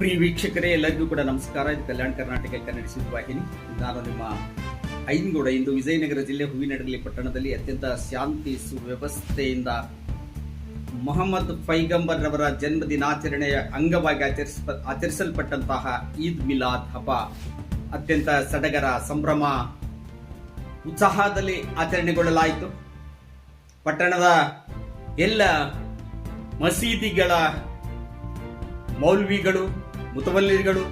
ಪ್ರಿಯ ವೀಕ್ಷಕರೇ, ಎಲ್ಲರಿಗೂ ಕೂಡ ನಮಸ್ಕಾರ. ಇದು ಕಲ್ಯಾಣ ಕರ್ನಾಟಕ ಕನ್ನಡ ಸುದ್ದಿವಾಹಿನಿ ನಾನು ನಿಮ್ಮ ಐನ್ಗೌಡ. ಇಂದು ವಿಜಯನಗರ ಜಿಲ್ಲೆ ಹೂವಿನಡಗಲಿ ಪಟ್ಟಣದಲ್ಲಿ ಅತ್ಯಂತ ಶಾಂತಿ ಸುವ್ಯವಸ್ಥೆಯಿಂದ ಮೊಹಮ್ಮದ್ ಪೈಗಂಬರ್ ರವರ ಜನ್ಮ ದಿನಾಚರಣೆಯ ಅಂಗವಾಗಿ ಆಚರಿಸ ಆಚರಿಸಲ್ಪಟ್ಟಂತಹ ಈದ್ ಮಿಲಾದ್ ಹಬ್ಬ ಅತ್ಯಂತ ಸಡಗರ ಸಂಭ್ರಮ ಉತ್ಸಾಹದಲ್ಲಿ ಆಚರಣೆಗೊಳ್ಳಲಾಯಿತು. ಪಟ್ಟಣದ ಎಲ್ಲ ಮಸೀದಿಗಳ ಮೌಲ್ವಿಗಳು ಮುತವಲ್ಲಿಗಳು.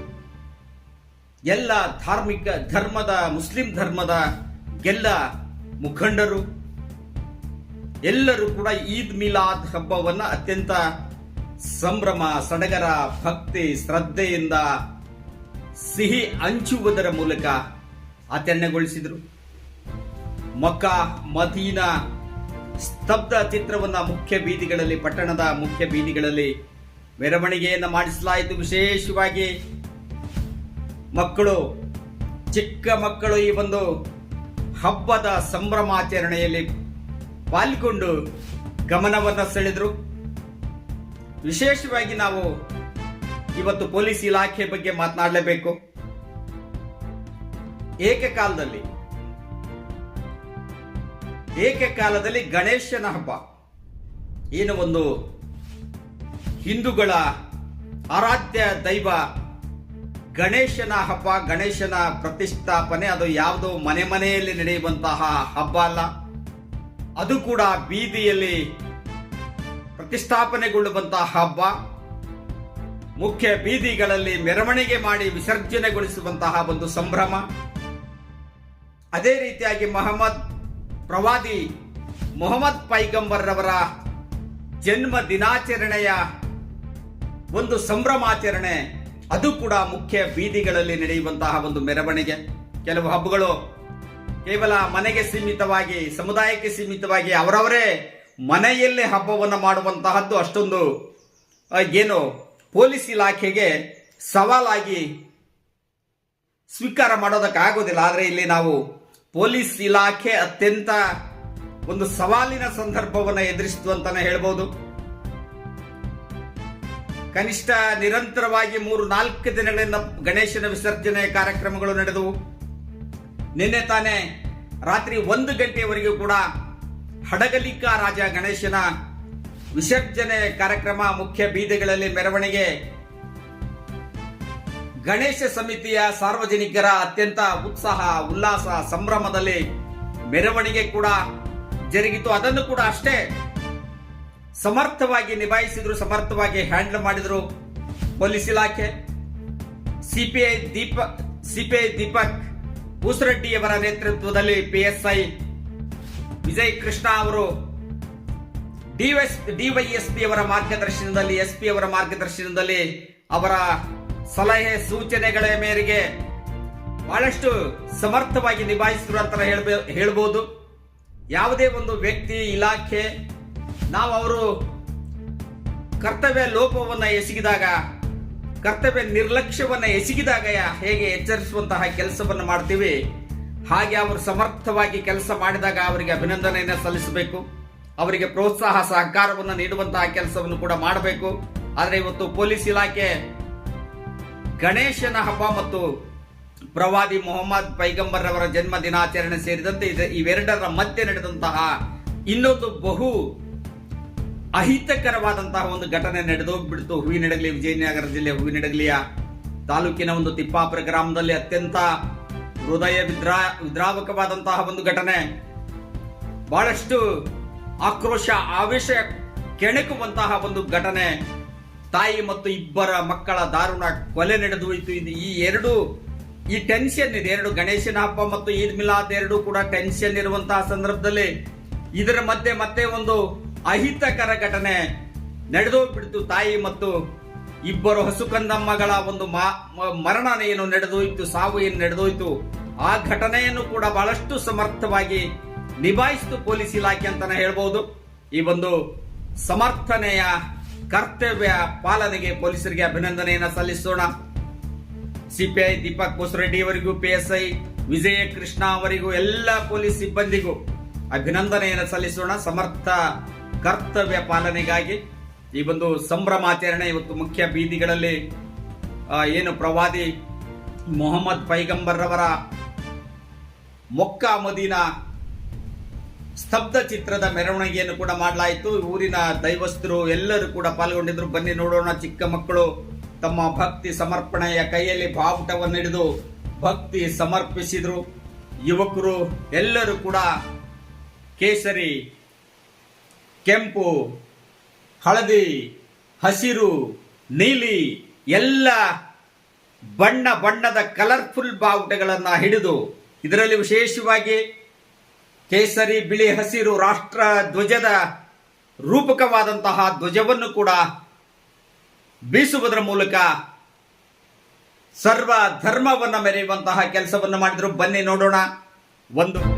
ಎಲ್ಲ ಧಾರ್ಮಿಕ ಧರ್ಮದ, ಮುಸ್ಲಿಂ ಧರ್ಮದ ಎಲ್ಲ ಮುಖಂಡರು, ಎಲ್ಲರೂ ಕೂಡ ಈದ್ ಮಿಲಾದ್ ಹಬ್ಬವನ್ನು ಅತ್ಯಂತ ಸಂಭ್ರಮ, ಸಡಗರ, ಭಕ್ತಿ, ಶ್ರದ್ಧೆಯಿಂದ ಸಿಹಿ ಹಂಚುವುದರ ಮೂಲಕ ಆಚರಣೆಗೊಳಿಸಿದರು. ಮಕ್ಕ, ಮದೀನ ಸ್ತಬ್ಧ ಚಿತ್ರವನ್ನ ಮುಖ್ಯ ಬೀದಿಗಳಲ್ಲಿ, ಪಟ್ಟಣದ ಮುಖ್ಯ ಬೀದಿಗಳಲ್ಲಿ ಮೆರವಣಿಗೆಯನ್ನು ಮಾಡಿಸಲಾಯಿತು. ವಿಶೇಷವಾಗಿ ಮಕ್ಕಳು, ಚಿಕ್ಕ ಮಕ್ಕಳು ಈ ಒಂದು ಹಬ್ಬದ ಸಂಭ್ರಮಾಚರಣೆಯಲ್ಲಿ ಪಾಲ್ಗೊಂಡು ಗಮನವನ್ನು ಸೆಳೆದರು. ವಿಶೇಷವಾಗಿ ನಾವು ಇವತ್ತು ಪೊಲೀಸ್ ಇಲಾಖೆ ಬಗ್ಗೆ ಮಾತನಾಡಲೇಬೇಕು. ಏಕಕಾಲದಲ್ಲಿ ಏಕಕಾಲದಲ್ಲಿ ಗಣೇಶನ ಹಬ್ಬ. ಏನು ಒಂದು ಹಿಂದೂಗಳ ಆರಾಧ್ಯ ದೈವ ಗಣೇಶನ ಹಬ್ಬ ಗಣೇಶನ ಪ್ರತಿಷ್ಠಾಪನೆ, ಅದು ಯಾವುದೋ ಮನೆ ಮನೆಯಲ್ಲಿ ನಡೆಯುವಂತಹ ಹಬ್ಬ ಅಲ್ಲ. ಅದು ಕೂಡ ಬೀದಿಯಲ್ಲಿ ಪ್ರತಿಷ್ಠಾಪನೆಗೊಳ್ಳುವಂತಹ ಹಬ್ಬ. ಮುಖ್ಯ ಬೀದಿಗಳಲ್ಲಿ ಮೆರವಣಿಗೆ ಮಾಡಿ ವಿಸರ್ಜನೆಗೊಳಿಸುವಂತಹ ಒಂದು ಸಂಭ್ರಮ. ಅದೇ ರೀತಿಯಾಗಿ ಮೊಹಮ್ಮದ್ ಪ್ರವಾದಿ ಮೊಹಮ್ಮದ್ ಪೈಗಂಬರ್ ರವರ ಜನ್ಮ ದಿನಾಚರಣೆಯ ಒಂದು ಸಂಭ್ರಮಾಚರಣೆ, ಅದು ಕೂಡ ಮುಖ್ಯ ಬೀದಿಗಳಲ್ಲಿ ನಡೆಯುವಂತಹ ಒಂದು ಮೆರವಣಿಗೆ. ಕೆಲವು ಹಬ್ಬಗಳು ಕೇವಲ ಮನೆಗೆ ಸೀಮಿತವಾಗಿ, ಸಮುದಾಯಕ್ಕೆ ಸೀಮಿತವಾಗಿ ಅವರವರೇ ಮನೆಯಲ್ಲೇ ಹಬ್ಬವನ್ನು ಮಾಡುವಂತಹದ್ದು ಅಷ್ಟೊಂದು ಏನು ಪೊಲೀಸ್ ಇಲಾಖೆಗೆ ಸವಾಲಾಗಿ ಸ್ವೀಕಾರ ಮಾಡೋದಕ್ಕಾಗೋದಿಲ್ಲ. ಆದರೆ ಇಲ್ಲಿ ನಾವು ಪೊಲೀಸ್ ಇಲಾಖೆ ಅತ್ಯಂತ ಒಂದು ಸವಾಲಿನ ಸಂದರ್ಭವನ್ನು ಎದುರಿಸಿತು ಅಂತಾನೆ ಹೇಳ್ಬೋದು. ಕನಿಷ್ಠ ನಿರಂತರವಾಗಿ ಮೂರು ನಾಲ್ಕು ದಿನಗಳಿಂದ ಗಣೇಶನ ವಿಸರ್ಜನೆ ಕಾರ್ಯಕ್ರಮಗಳು ನಡೆದವು ನಿನ್ನೆ ತಾನೇ ರಾತ್ರಿ ಒಂದು ಗಂಟೆಯವರೆಗೂ ಕೂಡ ಹಡಗಲಿಕಾ ರಾಜ ಗಣೇಶನ ವಿಸರ್ಜನೆ ಕಾರ್ಯಕ್ರಮ ಮುಖ್ಯ ಬೀದಿಗಳಲ್ಲಿ ಮೆರವಣಿಗೆ. ಗಣೇಶ ಸಮಿತಿಯ ಸಾರ್ವಜನಿಕರ ಅತ್ಯಂತ ಉತ್ಸಾಹ, ಉಲ್ಲಾಸ, ಸಂಭ್ರಮದಲ್ಲಿ ಮೆರವಣಿಗೆ ಕೂಡ ಜರುಗಿತು. ಅದನ್ನು ಕೂಡ ಅಷ್ಟೇ ಸಮರ್ಥವಾಗಿ ನಿಭಾಯಿಸಿದ್ರು, ಸಮರ್ಥವಾಗಿ ಹ್ಯಾಂಡಲ್ ಮಾಡಿದ್ರು ಪೊಲೀಸ್ ಇಲಾಖೆ. ಸಿಪಿಐ ದೀಪಕ್ ಸಿಪಿಐ ದೀಪಕ್ ಭೂಸರೆಡ್ಡಿಯವರ ನೇತೃತ್ವದಲ್ಲಿ ಪಿಎಸ್ಐ ವಿಜಯ್ ಕೃಷ್ಣ ಅವರು ಡಿಎಸ್ ಡಿವೈಎಸ್ಪಿ ಅವರ ಮಾರ್ಗದರ್ಶನದಲ್ಲಿ, ಎಸ್ಪಿ ಅವರ ಮಾರ್ಗದರ್ಶನದಲ್ಲಿ ಅವರ ಸಲಹೆ, ಸೂಚನೆಗಳ ಮೇರೆಗೆ ಬಹಳಷ್ಟು ಸಮರ್ಥವಾಗಿ ನಿಭಾಯಿಸಿದ್ರು ಅಂತ ಹೇಳ್ಬೇ- ಹೇಳ್ಬೋದು. ಯಾವುದೇ ಒಂದು ವ್ಯಕ್ತಿ, ಇಲಾಖೆ ನಾವು ಅವರು ಕರ್ತವ್ಯ ಲೋಪವನ್ನ ಎಸಗಿದಾಗ, ಕರ್ತವ್ಯ ನಿರ್ಲಕ್ಷ್ಯವನ್ನ ಎಸಗಿದಾಗ ಹೇಗೆ ಎಚ್ಚರಿಸುವಂತಹ ಕೆಲಸವನ್ನು ಮಾಡ್ತೀವಿ, ಹಾಗೆ ಅವರು ಸಮರ್ಥವಾಗಿ ಕೆಲಸ ಮಾಡಿದಾಗ ಅವರಿಗೆ ಅಭಿನಂದನೆಯನ್ನು ಸಲ್ಲಿಸಬೇಕು. ಅವರಿಗೆ ಪ್ರೋತ್ಸಾಹ, ಸಹಕಾರವನ್ನು ನೀಡುವಂತಹ ಕೆಲಸವನ್ನು ಕೂಡ ಮಾಡಬೇಕು. ಆದರೆ ಇವತ್ತು ಪೊಲೀಸ್ ಇಲಾಖೆ ಗಣೇಶನ ಹಬ್ಬ ಮತ್ತು ಪ್ರವಾದಿ ಮೊಹಮ್ಮದ್ ಪೈಗಂಬರ್ ಅವರ ಜನ್ಮ ದಿನಾಚರಣೆ ಸೇರಿದಂತೆ ಇವೆರಡರ ಮಧ್ಯೆ ನಡೆದಂತಹ ಇನ್ನೊಂದು ಬಹು ಅಹಿತಕರವಾದಂತಹ ಒಂದು ಘಟನೆ ನಡೆದೋಗ್ಬಿಡ್ತು ಹೂವಿನಡಗಲಿ, ವಿಜಯನಗರ ಜಿಲ್ಲೆ ಹೂವಿನಡಗಲಿಯ ತಾಲೂಕಿನ ಒಂದು ತಿಪ್ಪಾಪುರ ಗ್ರಾಮದಲ್ಲಿ ಅತ್ಯಂತ ಹೃದಯ ವಿದ್ರಾ, ವಿದ್ರಾವಕವಾದಂತಹ ಒಂದು ಘಟನೆ. ಬಹಳಷ್ಟು ಆಕ್ರೋಶ, ಆವೇಶ ಕೆಣಕುವಂತಹ ಒಂದು ಘಟನೆ. ತಾಯಿ ಮತ್ತು ಇಬ್ಬರ ಮಕ್ಕಳ ದಾರುಣ ಕೊಲೆ ನಡೆದು ಹೋಯಿತು ಇದು ಈ ಎರಡು, ಈ ಟೆನ್ಷನ್ ಇದೆ. ಎರಡು ಗಣೇಶನ ಹಬ್ಬ ಮತ್ತು ಈದ್ ಮಿಲಾದ್ ಎರಡು ಕೂಡ ಟೆನ್ಷನ್ ಇರುವಂತಹ ಸಂದರ್ಭದಲ್ಲಿ ಇದರ ಮಧ್ಯೆ ಮತ್ತೆ ಒಂದು ಅಹಿತಕರ ಘಟನೆ ನಡೆದು ಬಿಡ್ತು ತಾಯಿ ಮತ್ತು ಇಬ್ಬರು ಹಸುಕಂದಮ್ಮಗಳ ಒಂದು ಮರಣ ಏನು ನಡೆದೋಯ್ತು, ಸಾವು ಏನು ನಡೆದೋಯ್ತು, ಆ ಘಟನೆಯನ್ನು ಕೂಡ ಬಹಳಷ್ಟು ಸಮರ್ಥವಾಗಿ ನಿಭಾಯಿಸಿತು ಪೊಲೀಸ್ ಇಲಾಖೆ ಅಂತಾನೆ ಹೇಳ್ಬೋದು. ಈ ಒಂದು ಸಮರ್ಥನೆಯ ಕರ್ತವ್ಯ ಪಾಲನೆಗೆ ಪೊಲೀಸರಿಗೆ ಅಭಿನಂದನೆಯನ್ನು ಸಲ್ಲಿಸೋಣ. ಸಿಪಿಐ ದೀಪಕ್ ಕೋಸರೆಡ್ಡಿ ಅವರಿಗೂ ಪಿಎಸ್ಐ ವಿಜಯ ಕೃಷ್ಣ ಅವರಿಗೂ, ಎಲ್ಲ ಪೊಲೀಸ್ ಸಿಬ್ಬಂದಿಗೂ ಅಭಿನಂದನೆಯನ್ನು ಸಲ್ಲಿಸೋಣ. ಸಮರ್ಥ ಕರ್ತವ್ಯ ಪಾಲನೆಗಾಗಿ ಈ ಒಂದು ಸಂಭ್ರಮಾಚರಣೆ ಇವತ್ತು ಮುಖ್ಯ ಬೀದಿಗಳಲ್ಲಿ ಏನು ಪ್ರವಾದಿ ಮೊಹಮ್ಮದ್ ಪೈಗಂಬರ್ ರವರ ಮೊಕ್ಕ ಮದೀನ ಸ್ತಬ್ಧ ಚಿತ್ರದ ಮೆರವಣಿಗೆಯನ್ನು ಕೂಡ ಮಾಡಲಾಯಿತು. ಊರಿನ ದೈವಸ್ಥರು ಎಲ್ಲರೂ ಕೂಡ ಪಾಲ್ಗೊಂಡಿದ್ರು. ಬನ್ನಿ ನೋಡೋಣ ಚಿಕ್ಕ ಮಕ್ಕಳು ತಮ್ಮ ಭಕ್ತಿ ಸಮರ್ಪಣೆಯ ಕೈಯಲ್ಲಿ ಬಾವುಟವನ್ನು ಹಿಡಿದು ಭಕ್ತಿ ಸಮರ್ಪಿಸಿದರು. ಯುವಕರು ಎಲ್ಲರೂ ಕೂಡ ಕೇಸರಿ ಕೆಂಪು, ಹಳದಿ, ಹಸಿರು, ನೀಲಿ, ಎಲ್ಲ ಬಣ್ಣ ಬಣ್ಣದ ಕಲರ್ಫುಲ್ ಬಾವುಟಗಳನ್ನು ಹಿಡಿದು ಇದರಲ್ಲಿ ವಿಶೇಷವಾಗಿ ಕೇಸರಿ, ಬಿಳಿ, ಹಸಿರು, ರಾಷ್ಟ್ರ ಧ್ವಜದ ರೂಪಕವಾದಂತಹ ಧ್ವಜವನ್ನು ಕೂಡ ಬೀಸುವುದರ ಮೂಲಕ ಸರ್ವ ಧರ್ಮವನ್ನು ಮೆರೆಯುವಂತಹ ಕೆಲಸವನ್ನು ಮಾಡಿದ್ರು. ಬನ್ನಿ ನೋಡೋಣ. ಒಂದು